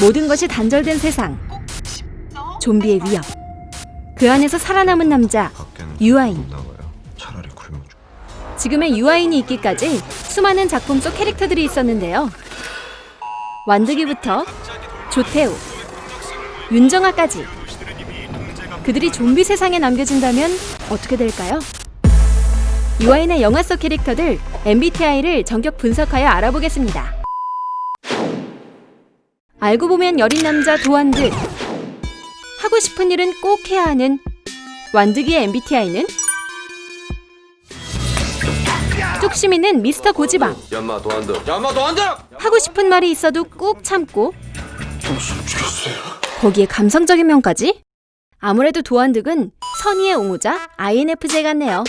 모든 것이 단절된 세상. 좀비의 위협. 그 안에서 살아남은 남자 유아인. 지금의 유아인이 있기까지 수많은 작품 속 캐릭터들이 있었는데요. 완득이부터 조태우, 윤정아까지 그들이 좀비 세상에 남겨진다면 어떻게 될까요? 유아인의 영화 속 캐릭터들 MBTI를 전격 분석하여 알아보겠습니다. 알고 보면 여린 남자 도안득. 하고 싶은 일은 꼭 해야 하는 완득이의 MBTI는? 뚝심이는 미스터 고지방. 연마 도안득. 연마 도안득! 하고 싶은 말이 있어도 꾹 참고. 거기에 감성적인 면까지? 아무래도 도안득은 선의의 옹호자 INFJ 같네요.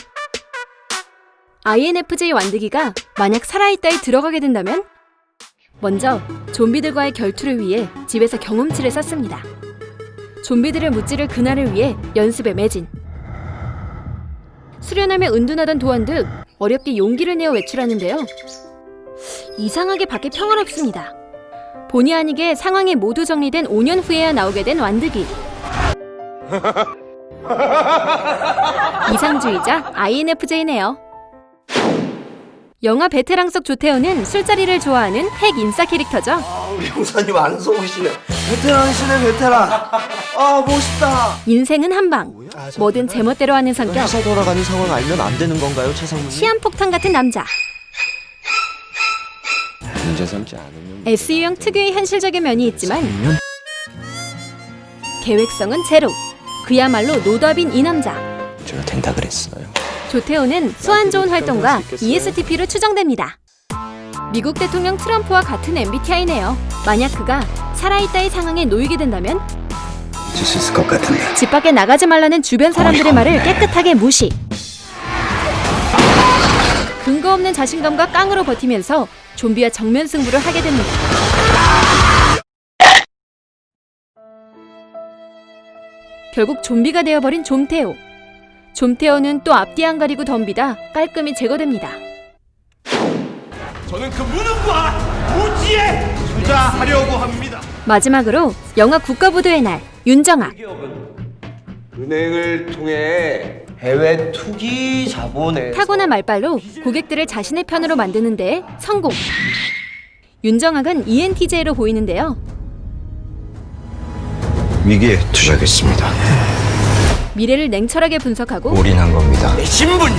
INFJ 완득이가 만약 살아있다에 들어가게 된다면 먼저 좀비들과의 결투를 위해 집에서 경험치를 쌓습니다. 좀비들을 무찌를 그날을 위해 연습에 매진. 수련함에 은둔하던 도안 득 어렵게 용기를 내어 외출하는데요. 이상하게 밖에 평화롭습니다. 본의 아니게 상황이 모두 정리된 5년 후에야 나오게 된 완득이. 이상주의자 INFJ네요. 영화 베테랑 속 조태호는 술자리를 좋아하는 핵 인싸 캐릭터죠. 우리 형사님 안 속으시네 베테랑이시네 베테랑 아 멋있다 인생은 한방. 뭐든 제멋대로 하는 성격. 회사 돌아가는 상황 알면 안 되는 건가요 최상무님? 시한폭탄 같은 남자. 문제 삼지 않으면 SU형 특유의 현실적인 면이 있지만 계획성은 제로. 그야말로 노답인 이 남자. 제가 된다 그랬어요 조태호는 소환 좋은 활동가 E ESTP로 추정됩니다. 미국 대통령 트럼프와 같은 MBTI네요. 만약 그가 살아있다의 상황에 놓이게 된다면 잊을 수 있을 것 같은데 집 밖에 나가지 말라는 주변 사람들의 말을 깨끗하게 무시. 근거 없는 자신감과 깡으로 버티면서 좀비와 정면 승부를 하게 됩니다. 결국 좀비가 되어버린 좀태호. 좀태호는 또 앞뒤 안 가리고 덤비다 깔끔히 제거됩니다. 저는 그 무능과 무지에 투자하려고 합니다. 마지막으로 영화 국가부도의 날 윤정아 은행을 통해 해외 투기 자본에 타고난 말빨로 고객들을 자신의 편으로 만드는데 성공. 윤정학은 ENTJ로 보이는데요. 위기에 투자하겠습니다. 미래를 냉철하게 분석하고 올인한 겁니다. 신분이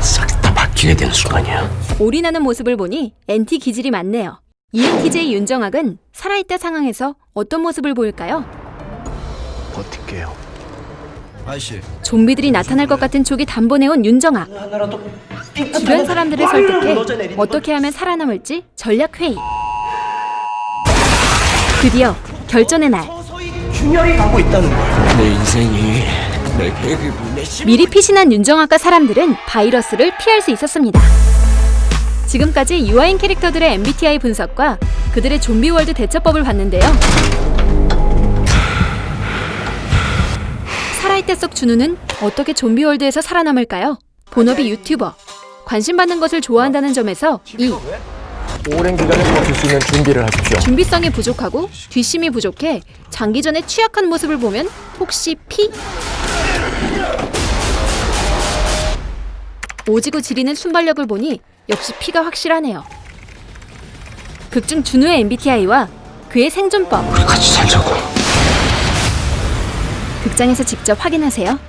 싹 다 바뀌게 되는 순간이야. 올인하는 모습을 보니 NT 기질이 많네요. E ENTJ 윤정학은 살아있다 상황에서 어떤 모습을 보일까요? 버틸게요. 아저씨. 좀비들이 나타날 것 같은 촉이 단번에 온 윤정학. 하나라도 주변 사람들을 설득해 어떻게 하면 살아남을지 전략 회의. 드디어 결전의 날. 균열이 가고 있다는 거야 내 인생이. 미리 피신한 윤정학과 사람들은 바이러스를 피할 수 있었습니다. 지금까지 유아인 캐릭터들의 MBTI 분석과 그들의 좀비 월드 대처법을 봤는데요. 살아있다 속 준우는 어떻게 좀비 월드에서 살아남을까요? 본업이 유튜버. 관심 받는 것을 좋아한다는 점에서 이 오랜 기간을 버틸 수 있는 준비를 하십시오. 준비성이 부족하고 뒷심이 부족해 장기전에 취약한 모습을 보면 혹시 피? 오지고 지리는 순발력을 보니 역시 피가 확실하네요. 극중 준우의 MBTI와 그의 생존법 같이 살자고. 극장에서 직접 확인하세요.